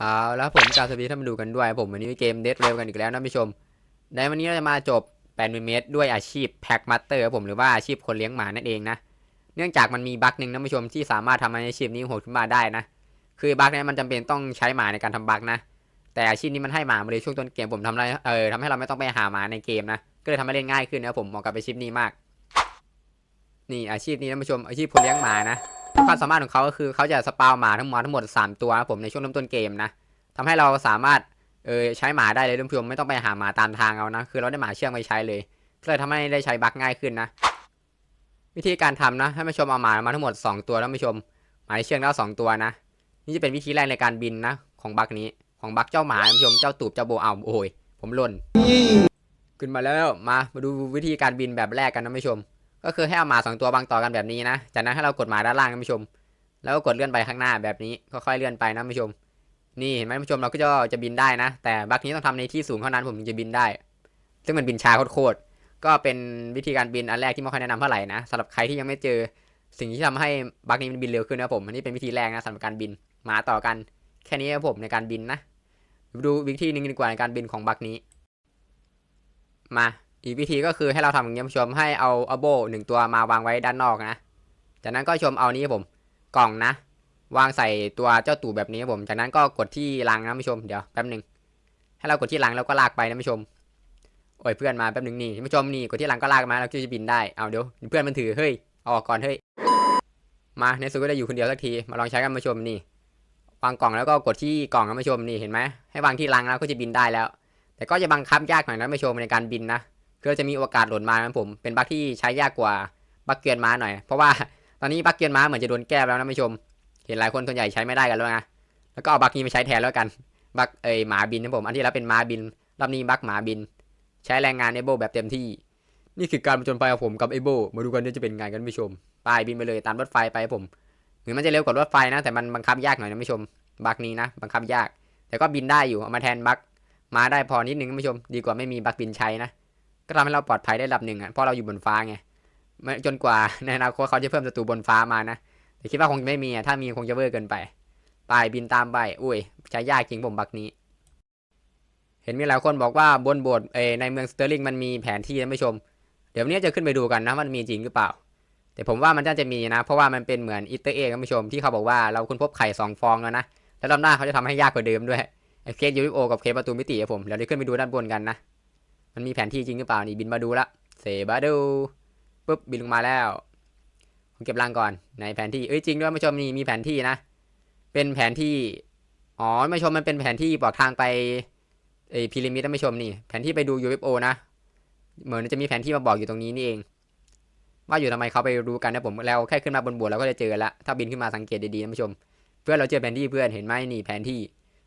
เอาแล้วผมกาสวีท่านผู้ดูกันด้วย ผมวันนี้เกมเดดเร็วกันอีกแล้วนะผู้ชม ในวันนี้เราจะมาจบ8มิเมตรด้วยอาชีพแพ็กมาสเตอร์ผมหรือว่าอาชีพคนเลี้ยงหมานั่นเองนะ เนื่องจากมันมีบั๊กหนึ่งนะผู้ชมที่สามารถทำให้อาชีพนี้โหดขึ้นมาได้นะ คือบั๊กนี้มันจำเป็นต้องใช้หมาในการทำบั๊กนะ แต่อาชีพนี้มันให้หมามาเลยช่วงต้นเกมผมทำอะไรเออทำให้เราไม่ต้องไปหาหมาในเกมนะ ก็เลยทำให้เล่นง่ายขึ้นนะผมเหมาะกับอาชีพนี้มาก นี่อาชีพนี้นะผู้ชมอาชีพคนเลี้ยงหมานะ ความสามารถของเขาก็คือเขาจะสปาวหมาทั้งหมดทั้งหมด 3 ตัวนะผมในช่วงเริ่มต้นเกมนะทำให้เราสามารถเออใช้หมาได้เลยท่านผู้ชมไม่ต้องไปหาหมาตามทางเอานะ คือเราได้หมาเชื่องไปใช้เลยก็เลยทำให้ได้ใช้บั๊กง่ายขึ้นนะ วิธีการทำนะให้ผู้ชมเอาหมามาทั้งหมด 2 ตัวท่านผู้ชมหมาเชื่องแล้วสองตัวนะ นี่จะเป็นวิธีแรกในการบินนะ ของบั๊กนี้ของบั๊กเจ้าหมาท่านผู้ชมเจ้าตูบเจ้าโบเอาโอ้ยผมหล่นขึ้นมาแล้วมามาดูวิธีการบินแบบแรกกันนะผู้ชม ก็คือให้เอาหมาสองตัวบางต่อกันแบบนี้นะ จากนั้นให้เรากดหมาด้านล่างนะผู้ชม แล้วก็กดเลื่อนไปข้างหน้าแบบนี้ค่อยๆเลื่อนไปนะผู้ชม นี่เห็นไหมผู้ชมเราก็จะจะบินได้นะ แต่บักนี้ต้องทำในที่สูงเท่านั้นผมถึงจะบินได้ ซึ่งมันบินช้าโคตรก็เป็นวิธีการบินอันแรกที่ไม่ค่อยแนะนำเท่าไหร่นะสำหรับใครที่ยังไม่เจอสิ่งที่ทำให้บักนี้มันบินเร็วขึ้นนะผมอันนี้เป็นวิธีแรกนะสำหรับการบินหมาต่อกัน แค่นี้ครับผมในการบินนะดูวิธีหนึ่งดีกว่าในการบินของบักนี้ มา อีกวิธีก็คือให้เราทำอย่างนี้ผู้ชมให้เอาอโบหนึ่งตัวมาวางไว้ด้านนอกนะ จากนั้นก็ชมเอานี้ครับผมกล่องนะ วางใส่ตัวเจ้าตู่แบบนี้ครับผม จากนั้นก็กดที่ลังนะผู้ชมเดี๋ยวแป๊บหนึ่งให้เรากดที่ลังแล้วก็ลากไปนะผู้ชมโอ้ยเพื่อนมาแป๊บหนึ่งนี่ผู้ชมนี่กดที่ลังก็ลากมาแล้วก็จะบินได้เอาเดี๋ยวเพื่อนมันถือเฮ้ยเอาออกก่อนเฮ้ยมาในสุดก็ได้อยู่คนเดียวสักทีมาลองใช้กันผู้ชมนี่วางกล่องแล้วก็กดที่กล่องนะผู้ชมนี่เห็นไหมให้วางที่ลังแล้วก็จะบินได้แล้ว แต่ก็จะบังคับยากหน่อยนะผู้ชมในการบินนะ ก็จะมีโอกาสหล่นมานะผม เป็นบั๊กที่ใช้ยากกว่าบั๊กเกียนม้าหน่อย เพราะว่าตอนนี้บั๊กเกียนม้าเหมือนจะโดนแก้แล้วนะผู้ชม เห็นหลายคนส่วนใหญ่ใช้ไม่ได้กันแล้วนะ แล้วก็เอาบั๊กนี้มาใช้แทนแล้วกัน บั๊กเอยหมาบินนะผม อันที่แล้วเป็นม้าบิน รอบนี้บั๊กหมาบิน ใช้แรงงานเอโบแบบเต็มที่ นี่คือการผจญภัยของผมกับเอโบมาดูกันว่าจะเป็นไงกันผู้ชมไปบินไปเลยตามรถไฟไปผมถึงมันจะเร็วกว่ารถไฟนะ แต่มันบังคับยากหน่อยนะผู้ชม บั๊กนี้นะ บังคับยาก แต่ก็บินได้อยู่ เอามาแทนบั๊กมาได้พอนิดนึงนะผู้ชม ดีกว่าไม่มีบั๊กบินใช้นะ ก็ทำให้เราปลอดภัยได้ระดับหนึ่งอะเพราะเราอยู่บนฟ้าไงจนกว่าในอนาคตเขาจะเพิ่มศัตรูบนฟ้ามานะแต่คิดว่าคงไม่มีอะถ้ามีคงจะเวอร์เกินไปไปบินตามไปอุ้ยใช้ยากจริงผมบักนี้ เห็นมีหลายคนบอกว่าบนโบสถ์เอในเมืองสเตอร์ลิงมันมีแผนที่นะผู้ชม เดี๋ยววันนี้จะขึ้นไปดูกันนะว่ามันมีจริงหรือเปล่า แต่ผมว่ามันน่าจะมีนะ เพราะว่ามันเป็นเหมือนอิตเตอร์เอกนะผู้ชมที่เขาบอกว่าเราค้นพบไข่สองฟองแล้วนะแล้วรอบหน้าเขาจะทำให้ยากกว่าเดิมด้วยเคสยูริโอกับเคสประตูมิติอะผมเดี๋ยวได้ขึ้นไปดูด้านบนกันนะ มันมีแผนที่จริงหรือเปล่านี่บินมาดูละเซบาดูปุ๊บบินลงมาแล้วผมเก็บรังก่อนในแผนที่เอ้ยจริงด้วยผู้ชมนี่มีแผนที่นะ เป็นแผนที่อ๋อผู้ชมมันเป็นแผนที่บอกทางไปไอพีระมิดนผู้ชมนี่แผนที่ไปดู UFO นะ เหมือนจะมีแผนที่มาบอกอยู่ตรงนี้นี่เอง ว่าอยู่ทำไมเขาไปรู้กันนะผมแล้วแค่ขึ้นมาบนบวเราก็จะเจอละถ้าบินขึ้นมาสังเกตดีๆนผู้ชม เพื่อนเราเจอแผนที่เพื่อนเห็นไหมนี่แผนที่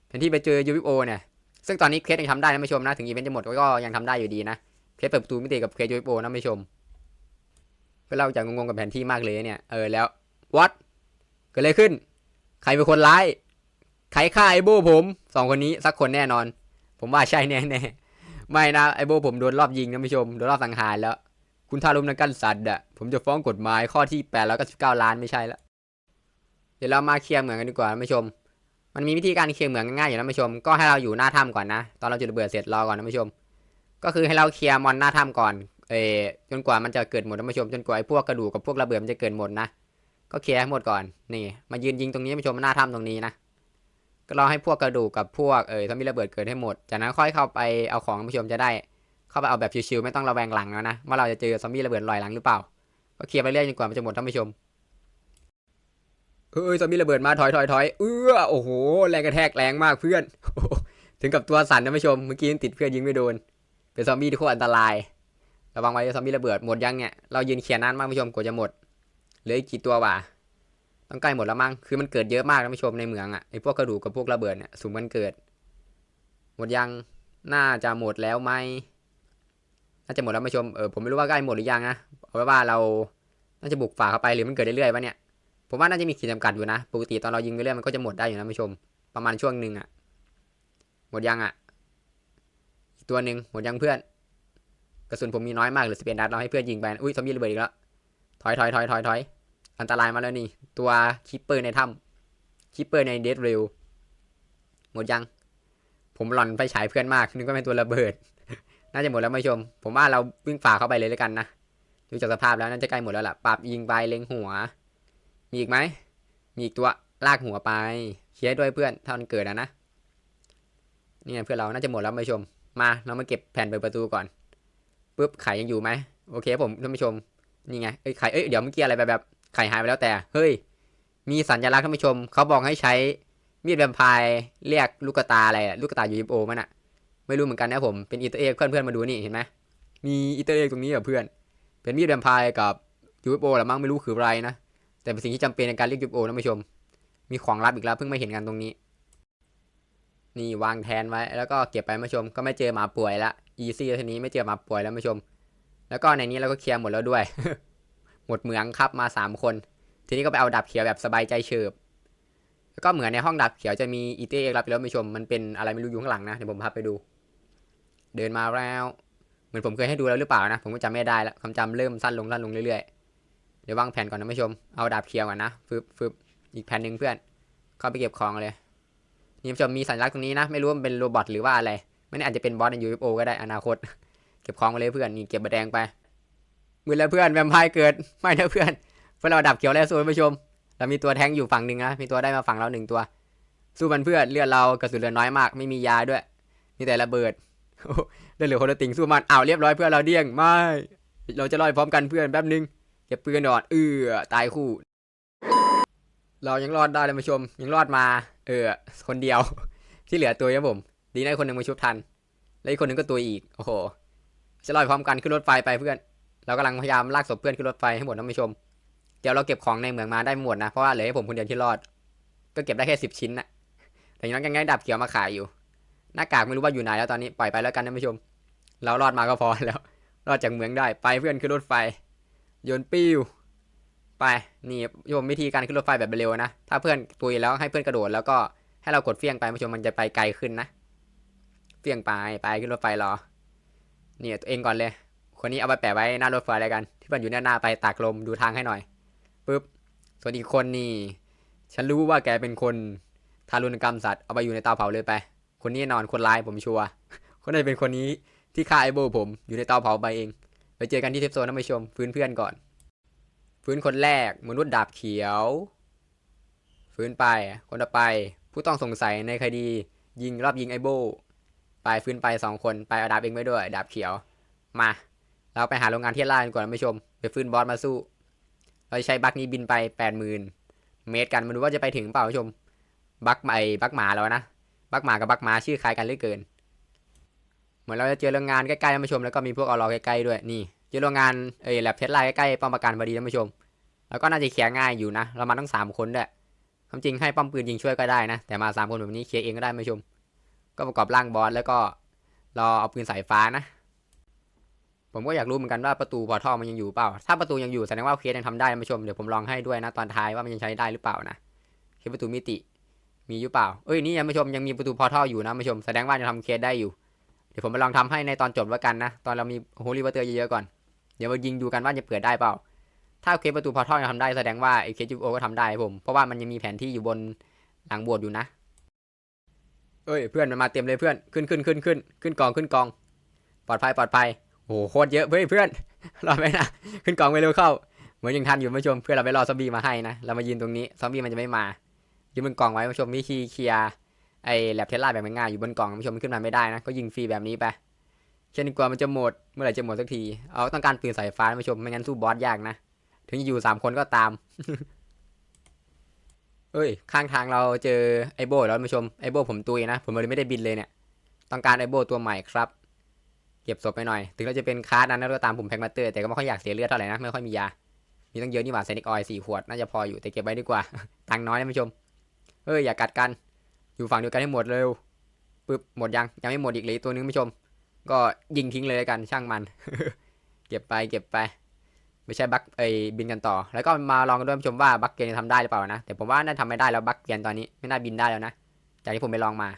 แผนที่ไปเจอ UFO เนี่ย ซึ่งตอนนี้เคสยังทำได้นะผู้ชมนะ ถึงอีเวนต์จะหมดก็ยังทำได้อยู่ดีนะ เคสเปิดประตูมิติกับเคส UFO นะผู้ชม เพื่อเราจะงงๆกับแผนที่มากเลยเนี่ย เออแล้ววัดเกิดอะไรขึ้น ใครเป็นคนร้าย ใครฆ่าไอโบผมสองคนนี้สักคนแน่นอน ผมว่าใช่แน่แน่ๆไม่นะไอโบผมโดนรอบยิงนะผู้ชมโดนรอบสังหารแล้ว คุณทารุณกันสัตว์อะผมจะฟ้องกฎหมายข้อที่8แล้วก็19ล้านไม่ใช่และเดี๋ยวเรามาเคลียร์เหมืองกันดีกว่านะผู้ชม มันมีวิธีการเคลียร์เหมืองง่ายๆอยู่นะผู้ชม ก็ให้เราอยู่หน้าถ้ำก่อนนะ ตอนเราจุดระเบิดเสร็จรอก่อนนะผู้ชม ก็คือให้เราเคลียร์มอนหน้าถ้ำก่อน เออจนกว่ามันจะเกิดหมดนะผู้ชม จนกว่าไอ้พวกกระดูกกับพวกระเบิดมันจะเกิดหมดนะ ก็เคลียร์ให้หมดก่อน นี่ มายืนยิงตรงนี้นผู้ชมหน้าถ้ำตรงนี้นะ ก็รอให้พวกกระดูกกับพวกเออถ้ามีระเบิดเกิดให้หมด จากนั้นค่อยเข้าไปเอาของนผู้ชมจะได้ เข้าไปเอาแบบชิวๆไม่ต้องระแวงหลังแล้วนะ ว่าเราจะเจอซอมบี้ระเบิดลอยหลังหรือเปล่า ก็เคลียร์ไปเรื่อยจนกว่ามันจะหมดท่านผู้ชม เอ้ยซอมบี้ระเบิดมาถอยถอยถอยเออโอ้โหแรงกระแทกแรงมากเพื่อนถึงกับตัวสั่นนะผู้ชมเมื่อกี้ยังติดเพื่อนยิงไม่โดน เป็นซอมบี้ที่โคตรอันตรายระวังไว้ซอมบี้ระเบิดหมดยังเนี่ยเรายืนเขียนนานมากผู้ชมกว่าจะหมดเหลืออีกกี่ตัววะต้องใกล้หมดแล้วมั้งคือมันเกิดเยอะมากนะผู้ชมในเมืองอะไอพวกกระดูกกับพวกระเบิดเนี่ยสุ่มกันเกิด หมดยังน่าจะหมดแล้วไหมน่าจะหมดแล้วผู้ชมเออผมไม่รู้ว่าใกล้หมดหรือยังนะเอาไว้ว่าเราน่าจะบุกฝ่าเข้าไปหรือมันเกิดเรื่อยๆวะเนี่ย ผมว่าน่าจะมีขีดจำกัดอยู่นะ ปกติตอนเรายิงไปเรื่อยมันก็จะหมดได้อยู่นะผู้ชม ประมาณช่วงหนึ่งอะหมดยังอะอีกตัวหนึ่งหมดยังเพื่อน กระสุนผมมีน้อยมากเหรือสเปนดัดเราให้เพื่อนยิงไป อุ้ยซอมบี้ระเบิดอีกแล้ว ถอยถอยถอยถอยถอยอันตรายมาแล้วนี่ ตัวคิปเปอร์ในถ้ำคิปเปอร์ในเดดเรลหมดยัง ผมหล่อนไฟฉายเพื่อนมาก นึกว่าเป็นตัวระเบิด น่าจะหมดแล้วไม่ชม ผมว่าเราวิ่งฝ่าเข้าไปเลยแล้วกันนะ ดูจากสภาพแล้วน่าจะใกล้หมดแล้วล่ะปรับยิงไปเล็งหัว มีอีกไหม มีอีกตัวลากหัวไปเคลียร์ด้วยเพื่อนถ้ามันเกิดนะนะนี่ไงเพื่อนเราน่าจะหมดแล้วไม่ชม มาเรามาเก็บแผ่นเปิดประตูก่อนปุ๊บไข่ยังอยู่ไหมโอเคผมท่านผู้ชมนี่ไงเอ้ยไข่เอ้ยเดี๋ยวเมื่อกี้อะไรแบบแบบไข่หายไปแล้วแต่เฮ้ย มีสัญลักษณ์ท่านผู้ชมเขาบอกให้ใช้มีดแวมไพร์เรียกลูกตาอะไรลูกตายูยิโอมันอะไม่รู้เหมือนกันนะผมเป็นอีเตอร์เอ็กเพื่อนเพื่อนมาดูนี่เห็นไหมมีอีเตอร์เอ็กตรงนี้อะเพื่อน เป็นมีดแวมไพร์กับยูยิโอหรือมั้งไม่รู้คืออะไรนะ แต่เป็นสิ่งที่จำเป็นในการเรียกยูยิโอท่านผู้ชม มีของลับอีกแล้วเพิ่งไม่เห็นกันตรงนี้ นี่วางแทนไว้ แล้วก็เก็บไปท่านผู้ชม ก็ไม่เจอหมาป่วยละอีซี่ทีนี้ไม่เจอหมาป่วยแล้วท่านผู้ชม แล้วก็ในนี้เราก็เคลียร์หมดแล้วด้วย หมดเหมืองครับมาสามคน ทีนี้ก็ไปเอาดาบเขียวแบบสบายใจเฉิบแล้วก็เหมือนในห้องดาบเขียวจะมีอีเต้เอกรับไปแล้วไม่ชม มันเป็นอะไรไม่รู้อยู่ข้างหลังนะเดี๋ยวผมพาไปดู เดินมาแล้ว เหมือนผมเคยให้ดูแล้วหรือเปล่านะ ผมก็จำไม่ได้แล้วความจำเริ่มสั้นลงสั้นลงเรื่อยๆ เดี๋ยววางแผนก่อนนะไม่ชม เอาดาบเขียวก่อนนะฟึบฟึบอีกแผ่นหนึ่งเพื่อน เข้าไปเก็บของเลย นี่ผู้ชมมีสัญลักษณ์ตรงนี้นะ ไม่รู้มันเป็นโรบอทหรือว่าอะไร ไม่แน่อาจจะเป็นบอสใน UFO ก็ได้อนาคต เก็บของเลยเพื่อน นี่เก็บใบแดงไป มือแล้วเพื่อนแวมไพร์เกิด ไม่นะเพื่อน เพื่อนเราดับเขียวแล้วสู้ผู้ชม เรามีตัวแทงอยู่ฝั่งหนึ่งนะ มีตัวได้มาฝั่งเราหนึ่งตัว สู้มันเพื่อน เลือดเรากระสุนเหลือน้อยมาก ไม่มียาด้วย มีแต่ระเบิดเลือดเหลือคนละติ่งสู้มันอ้าวเรียบร้อยเพื่อนเราเดี้ยง ไม่ เราจะลอยพร้อมกันเพื่อนแป๊บนึง ก็บปืนก่อนเออตายคู่ เรายังรอดได้เลยผู้ชม ยังรอดมา เออ คนเดียว ที่เหลือตัวครับผม ดีนะคนหนึ่งมาชุบทัน แล้วอีกคนหนึ่งก็ตัวอีก โอ้โห จะลอยพร้อมกันขึ้นรถไฟไปเพื่อน เรากำลังพยายามลากศพเพื่อนขึ้นรถไฟให้หมดนะผู้ชม เดี๋ยวเราเก็บของในเมืองมาได้หมดนะ เพราะว่าเหลือให้ผมคนเดียวที่รอด ก็เก็บได้แค่สิบชิ้นนะแต่อยังนั้นยังไงดับเขียวมาขายอยู่ หน้ากากไม่รู้ว่าอยู่ไหนแล้วตอนนี้ปล่อยไปแล้วกันนะผู้ชม เรารอดมาก็พอแล้ว รอดจากเมืองได้ ไปเพื่อนขึ้นรถไฟ โยนปิ้วไปนี่โยมวิธีการขึ้นรถไฟแบบเร็วนะ ถ้าเพื่อนตุยแล้วให้เพื่อนกระโดดแล้วก็ให้เรากดเฟี้ยงไปผู้ชมมันจะไปไกลขึ้นนะ เฟี้ยงไปไปขึ้นรถไฟรอ เนี่ยตัวเองก่อนเลย คนนี้เอาไปแปะไว้หน้ารถไฟอะไรกัน ที่มันอยู่หน้าหน้าไปตากลมดูทางให้หน่อยปุ๊บส่วนอีกคนนี่ ฉันรู้ว่าแกเป็นคนทารุณกรรมสัตว์เอาไปอยู่ในเตาเผาเลยไป คนนี้นอนคนร้ายผมชัวร์คนนี้เป็นคนนี้ที่ฆ่าไอโบผมอยู่ในเตาเผาไปเอง เจอกันที่เทปโซนนะผู้ชมฟื้นเพื่อนก่อน ฟื้นคนแรกมนุษย์ดาบเขียว ฟื้นไป คนต่อไป ผู้ต้องสงสัยในคดี ยิงรอบยิงไอโบไปฟื้นไปสองคนไปเอาดาบเองไว้ด้วย ดาบเขียว มา เราไปหาโรงงานที่ล่ากันก่อนนะผู้ชม ไปฟื้นบอสมาสู้ เราจะใช้บักนี้บินไปแปดหมื่นเมตรกันมาดูว่าจะไปถึงเปล่าผู้ชม บักไอบักหมาแล้วนะบักหมากับบักหมาชื่อคล้ายกันเหลือเกิน เหมือนเราจะเจอโรงงานใกล้ๆนะผู้ชมแล้วก็มีพวกออรอใกล้ๆด้วยนี่เจอโรงงานเอ้ยแลบเทสไลใกล้ๆป้อมปราการพอดีนะผู้ชม แล้วก็น่าจะเคลียร์ง่ายอยู่นะเรามาต้งสามคนด้วยความจริงให้ป้อมปืนยิงช่วยก็ได้นะ แต่มาสามคนแบบนี้เคลียร์เองก็ได้ผู้ชม ก็ประกอบร่างบอสแล้วก็รอเอาปืนสายฟ้านะ ผมก็อยากรู้เหมือนกันว่าประตูพอทัลมันยังอยู่เปล่า ถ้าประตูยังอยู่แสดงว่าเคสยังทำได้นะผู้ชมเดี๋ยวผมลองให้ด้วยนะตอนท้ายว่ามันยังใช้ได้หรือเปล่านะเคสประตูมิติมีอยู่เปล่า เอ้ยนี่ยังผู้ชมยังมีประตูพอทัลอยู่นะผู้ชมแสดงว่าจะทำเคสได้อยู่ เดี๋ยวผมไปลองทำให้ในตอนจบแล้วกันนะ ตอนเรามีโฮลิวอเตอร์เยอะๆก่อน เดี๋ยวมายิงดูกันว่าจะเปิดได้เปล่า ถ้าเคสประตูพอร์ทัลยังทำได้แสดงว่าไอ้เคสยูโอก็ทำได้ผม เพราะว่ามันยังมีแผนที่อยู่บนหลังโบสถ์อยู่นะ เอ้ยเพื่อนมันมาเต็มเลยเพื่อน ขึ้นขึ้นขึ้นขึ้นขึ้นกองขึ้นกอง ปลอดภัยปลอดภัย โอ้โหโคตรเยอะเพื่อนเพื่อน รอไหมนะ ขึ้นกองไปเร็วเข้า เหมือนยังทันอยู่ผู้ชม เพื่อนเราไปรอซอมบี้มาให้นะ เรามายืนตรงนี้ ซอมบี้มันจะไม่มา ยืนบนกองไว้ผู้ชมวิธีเคลียร์ ไอ้แลบเทสลาแบบง่ายๆอยู่บนกล่องผู้ชมขึ้นมาไม่ได้นะ ก็ยิงฟรีแบบนี้ไปเช่นกว่ามันจะหมดเมื่อไหร่จะหมดสักที เอาต้องการปืนสายฟ้าผู้ชมไม่งั้นสู้บอสยากนะ ถึงจะอยู่สามคนก็ตาม เอ้ย ข้างทางเราเจอไอโบแล้วผู้ชมไอโบผมตุยนะ ผมเลยไม่ได้บินเลยเนี่ย ต้องการไอโบตัวใหม่ครับ เก็บศพไปหน่อย ถึงเราจะเป็นคาร์ดนั้นก็ตามผมแพ็กมาเตอร์แต่ก็ไม่ค่อยอยากเสียเลือดเท่าไหร่นะ ไม่ค่อยมียา มีตั้งเยอะนี่หว่าไซนิกออยสี่ขวดน่าจะพออยู่แต่เก็บไว้ดีกว่า ตังน้อยนะผู้ชมเอ้ยอย่ากัดกัน อยู่ฝั่งเดียวกันให้หมดเร็วปึ๊บหมดยังยังไม่หมดอีกเลยตัวนึงผู้ชม ก็ยิงทิ้งเลยกันช่างมัน เก็บไปเก็บไป ไม่ใช่บักไอบินกันต่อ แล้วก็มาลองกันด้วยผู้ชมว่าบักเกียนจะทำได้หรือเปล่านะแต่ผมว่าน่าทำไม่ได้แล้วบักเกียนตอนนี้ไม่น่าบินได้แล้วนะจากที่ผมไปลองมา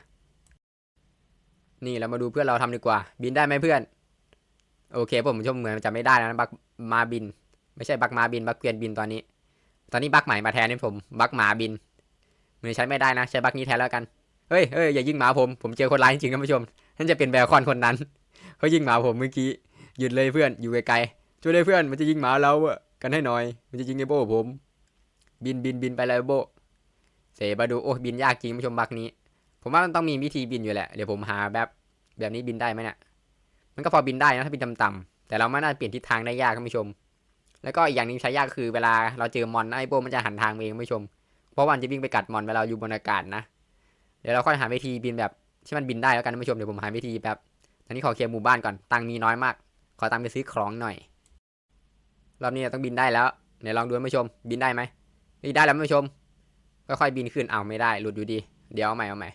นี่เรามาดูเพื่อนเราทำดีกว่า บินได้ไหมเพื่อน โอเคผมชมเหมือนจะไม่ได้แล้วนะบักมาบิน ไม่ใช่บักมาบินบักเกียนบินตอนนี้ ตอนนี้บักใหม่มาแทนนี่ผม บักหมาบิน มือใช้ไม่ได้นะ ใช้บักนี้แทนแล้วกัน เฮ้ยเฮ้ยอย่ายิงหมาผม ผมเจอคนร้ายจริงๆท่านผู้ชมนั่นจะเป็นแบลคอนคนนั้น เขายิงหมาผมเมื่อกี้ หยุดเลยเพื่อน อยู่ไกลๆ ช่วยด้วยเพื่อน มันจะยิงหมาเราอะกันให้หน่อย มันจะยิงไอ้โบผม บินบินบินไปเลยโบเสบาดู โอ้บินยากจริงท่านผู้ชมบักนี้ ผมว่ามันต้องมีวิธีบินอยู่แหละ เดี๋ยวผมหาแบบแบบนี้บินได้ไหมเนี่ยมันก็พอบินได้นะถ้าบินต่ำๆแต่เราไม่น่าเปลี่ยนทิศทางได้ยากท่านผู้ชม แล้วก็อีกอย่างหนึงใช้ยากคือเวลาเราเจอมอนไอ้โบมันจะหันทางเองท่านผู้ชม เพราะว่ามันจะวิ่งไปกัดมอนเวลาอยู่บนอากาศนะ เดี๋ยวเราค่อยหาวิธีบินแบบที่มันบินได้แล้วกันท่านผู้ชมเดี๋ยวผมหาวิธีแบบตอนนี้ขอเคลียร์หมู่บ้านก่อนตังมีน้อยมาก ขอตังไปซื้อของหน่อยรอบนี้เราต้องบินได้แล้วเดี๋ยวลองดูท่านผู้ชม บินได้ไหมนี่ได้แล้วท่านผู้ชมค่อยๆบินขึ้นเอาไม่ได้หลุดอยู่ดี เดี๋ยวเอาใหม่เอาใหม่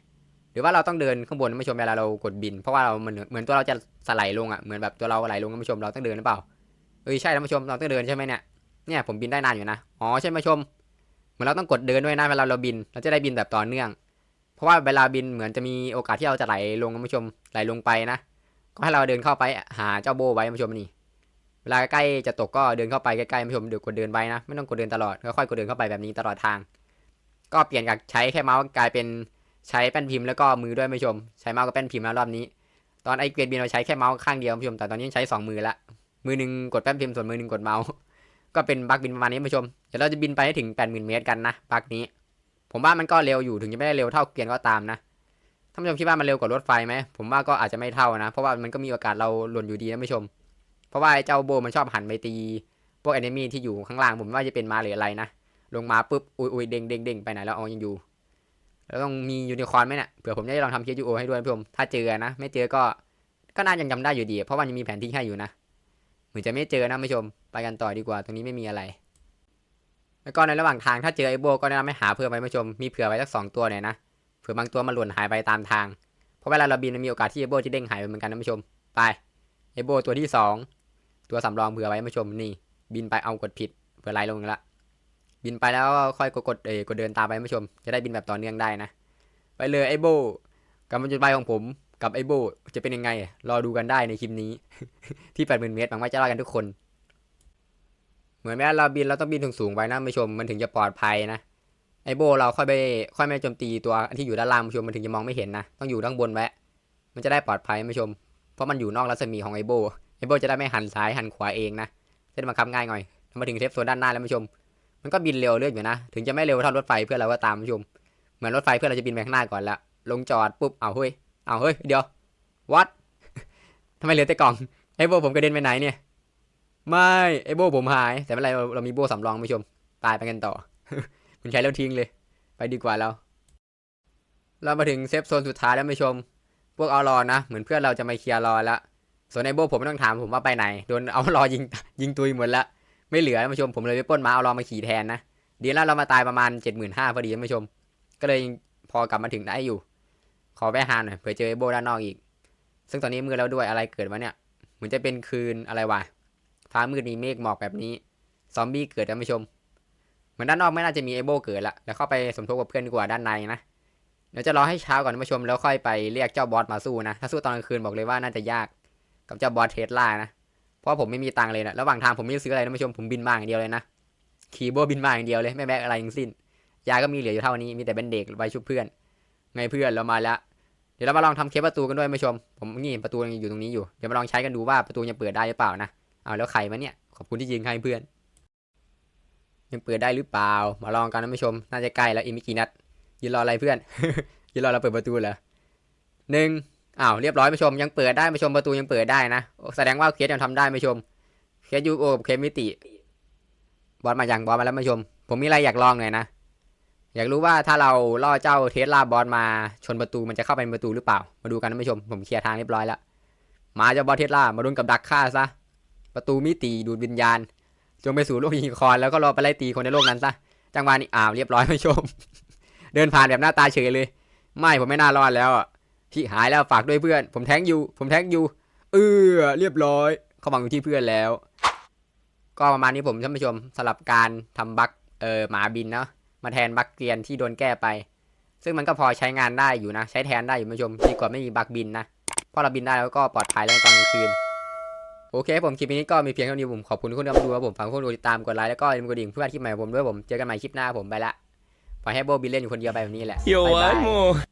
หรือว่าเราต้องเดินข้างบนท่านผู้ชมเวลาเรากดบิน เพราะว่าเราเหมือนเหมือนตัวเราจะสไลด์ลงอะเหมือนแบบตัวเราไหลลงท่านผู้ชมเราต้องเดินหรือเปล่าเอ้ยใช่ท่านผู้ชมเราต้องเดินใช่ไหมเนี่ยเนี่ยผมบินได้นานอยู่นะอ๋อใช่ไหมผู้ชม มือนเราต้องกดเดินด้วยนะเวลาเราบิน เราจะได้บินแบบต่อเนื่อง เพราะว่าเวลาบินเหมือนจะมีโอกาสที่เราจะไหลลงท่านผู้ชมไหลลงไปนะ ก็ให้เราเดินเข้าไปหาเจ้าโบไว้ท่านผู้ชมนี่ เวลาใกล้จะตกก็เดินเข้าไปใกล้ๆท่านผู้ชมเดี๋ยวกดเดินไปนะ ไม่ต้องกดเดินตลอดค่อยๆกดเดินเข้าไปแบบนี้ตลอดทาง ก็เปลี่ยนจากใช้แค่เมาส์กลายเป็นใช้แป้นพิมพ์แล้วก็มือด้วยท่านผู้ชม ใช้เมาส์กับแป้นพิมพ์แล้วรอบนี้ ตอนไอเกรดบินเราใช้แค่เมาส์ข้างเดียวท่านผู้ชมแต่ตอนนี้ใช้สองมือละมือหนึ่งกดแป้นพิมพ์ส่วนมือหนึ่งกดเมาส์ ก็เป็นบักบินประมาณนี้ท่านผู้ชม เดี๋ยวเราจะบินไปให้ถึง 80,000 เมตรกันนะบักนี้ ผมว่ามันก็เร็วอยู่ถึงจะไม่ได้เร็วเท่าเกียร์ก็ตามนะท่านผู้ชมคิดว่ามันเร็วกว่ารถไฟไหมผมว่าก็อาจจะไม่เท่านะ เพราะว่ามันก็มีโอกาสเราหล่นอยู่ดีนะท่านผู้ชม เพราะว่าเจ้าโบมันชอบหันไปตี พวกแอนิมีที่อยู่ข้างล่างผมว่าจะเป็นมาหรืออะไรนะ ลงมาปุ๊บอุยอุยเด้งเด้งเด้งไปไหนแล้วเอายังอยู่ แล้วต้องมียูนิคอร์นไหมเนี่ยเผื่อผมจะลองทำเคยูโอให้ด้วยท่านผู้ชม ถ้าเจอนะ ไม่เจอก็ ก็น่ายังจำได้อยู่ดี เพราะว่ายังมีแผนที่ให้อยู่นะ เหมือนจะไม่เจอนะท่านผู้ชม ไปกันต่อดีกว่า ตรงนี้ไม่มีอะไร แล้วก็ในระหว่างทางถ้าเจอไอโบก็แนะนำให้หาเพิ่มไว้ท่านผู้ชม มีเผื่อไว้สักสองตัวหน่อยนะ เผื่อบางตัวมันหล่นหายไปตามทาง เพราะเวลาเราบินมันมีโอกาสที่ไอโบจะเด้งหายไปเหมือนกันท่านผู้ชม ไปไอโบตัวที่สอง ตัวสำรองเผื่อไว้ท่านผู้ชมนี่ บินไปเอากดผิด เผื่อไหลลงละ บินไปแล้วก็ค่อยกดเอกดเดินตามไปท่านผู้ชม จะได้บินแบบต่อเนื่องได้นะ ไปเลยไอโบกับมันจุดหมายของผม กับไอโบจะเป็นยังไง รอดูกันได้ในคลิปนี้ ที่ 80,000 เมตรหวังว่าจะรอดกันทุกคน เหมือนเวลาเราบินเราต้องบินสูงๆไว้นะผู้ชมมันถึงจะปลอดภัยนะไอโบเราค่อยไปค่อยไม่โจมตีตัวที่อยู่ด้านล่างผู้ชมมันถึงจะมองไม่เห็นนะต้องอยู่ด้านบนไว้มันจะได้ปลอดภัยผู้ชม เพราะมันอยู่นอกรัศมีของไอโบไอโบจะได้ไม่หันซ้ายหันขวาเองนะจะได้บังคับง่ายหน่อยมาถึงเทปโซนด้านหน้าแล้วผู้ชม มันก็บินเร็วเรื่อยอยู่นะถึงจะไม่เร็วเท่ารถไฟเพื่อเราก็ตามผู้ชม เหมือนรถไฟเพื่อเราจะบินไปข้างหน้าก่อนละลงจอดปุ๊บเอาเฮ้ย เอาเฮ้ย เดี๋ยววัดทำไมเหลือแต่กล่องไอโบผมกระเด็นไปไหนเนี่ย ไม่ไอโบผมหาย แต่ไม่เป็นไรเราเรามีโบสำรองท่านผู้ชม ตายไปกันต่อ คุณใช้แล้วทิ้งเลย ไปดีกว่าเรา เรามาถึงเซฟโซนสุดท้ายแล้วท่านผู้ชม พวกเอารอนะ เหมือนเพื่อนเราจะมาเคลียร์รอแล้วส่วนไอโบผมไม่ต้องถามผมว่าไปไหน โดนเอารอยิงยิงตุยหมดละ ไม่เหลือท่านผู้ชม ผมเลยไปป้นมาเอารอมาขี่แทนนะ ดีแล้วเรามาตายประมาณเจ็ดหมื่นห้าพอดีท่านผู้ชม ก็เลยพอกลับมาถึงได้อยู่ ขอแวะหาหน่อยเผื่อเจอไอโบด้านนอกอีก ซึ่งตอนนี้มืดแล้วด้วยอะไรเกิดวะเนี่ยเหมือนจะเป็นคืนอะไรวะฟ้ามืดมีเมฆหมอกแบบนี้ ซอมบี้เกิดท่านผู้ชม เหมือนด้านนอกไม่น่าจะมีไอโบเกิดละแล้วเข้าไปสมทบกับเพื่อนดีกว่าด้านในนะเดี๋ยวจะรอให้เช้าก่อนท่านผู้ชมแล้วค่อยไปเรียกเจ้าบอสมาสู้นะถ้าสู้ตอนกลางคืนบอกเลยว่าน่าจะยากกับเจ้าบอสเทสลานะเพราะผมไม่มีตังค์เลยนะระหว่างทางผมไม่ได้ซื้ออะไรท่านผู้ชมผมบินมาอย่างเดียวเลยนะขี่โบบินมาอย่างเดียวเลยไม่แบกอะไรทั้งสิ้นยาก็มีเหลืออยู่เท่านี้มีแต่เป็นเด็กไว้ชุบเพื่อน ไงเพื่อนเรามาแล้ว ดี๋ยวเรามาลองทำเคสประตูกันด้วยผู้ชม ผมนี่ประตูยังอยู่ตรงนี้อยู่ เดี๋ยวมาลองใช้กันดูว่าประตูยังเปิดได้หรือเปล่านะ เอาแล้วใครมาเนี่ย ขอบคุณที่ยิงให้เพื่อน ยังเปิดได้หรือเปล่า มาลองกันนะผู้ชม น่าจะใกล้แล้วอีกไม่กี่นัด ยืนรออะไรเพื่อน ยืนรอเราเปิดประตูเหรอหนึ่งอ้าวเรียบร้อยผู้ชม ยังเปิดได้ผู้ชมประตูยังเปิดได้นะ แสดงว่าเคสยังทำได้ผู้ชม เคสยูโอกับเคสมิติ บอสมาอย่างบอสมาแล้วผู้ชม ผมมีอะไรอยากลองหน่อยนะ อยากรู้ว่าถ้าเราล่อเจ้าเทสลาบอสมาชนประตูมันจะเข้าไปในประตูหรือเปล่า มาดูกันนะผู้ชม ผมเคลียร์ทางเรียบร้อยแล้ว มาเจ้าบอสเทสลามาโดนกับดักฆ่าซะ ประตูมิติดูดวิญญาณ จงไปสู่โลกยูนิคอนแล้วก็รอไปไล่ตีคนในโลกนั้นซะ จังหวะนี้อ้าวเรียบร้อยผู้ชม เดินผ่านแบบหน้าตาเฉยเลย ไม่ผมไม่น่ารอดแล้วอะที่หายแล้วฝากด้วยเพื่อน ผมแท้งอยู่ ผมแท้งอยู่ เออเรียบร้อย เข้ามาอยู่ที่เพื่อนแล้ว ก็ประมาณนี้ผมท่านผู้ชมสำหรับการทำบั๊กเออหมาบินเนาะ มาแทนบักเกียนที่โดนแก้ไป ซึ่งมันก็พอใช้งานได้อยู่นะ ใช้แทนได้อยู่ผู้ชมดีกว่าไม่มีบักบินนะพอเราบินได้แล้วก็ปลอดภัยแล้วตอนกลางคืนโอเคผมคลิปนี้ก็มีเพียงเท่านี้ผมขอบคุณทุกคนที่มาดูผมฝากทุกคนดูติดตามกดไลค์แล้วก็กดดิ่งเพื่อคลิปใหม่ผมด้วยผมเจอกันใหม่คลิปหน้าผมไปละปล่ให้โบบินเล่นอยู่คนเดียวไปแบบนี้แหละโยไอโม